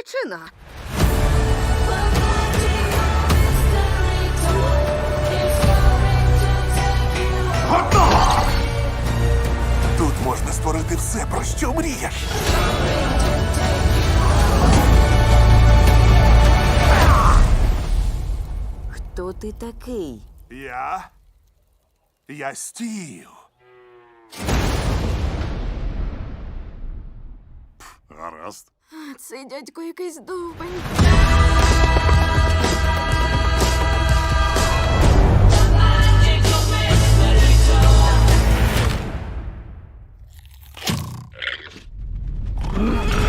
причина? Готово! Тут можна створити все, про що мрієш. Хто ти такий? Я. Я стію. Гаразд. Цей дядько якийсь довбень. Mm-hmm.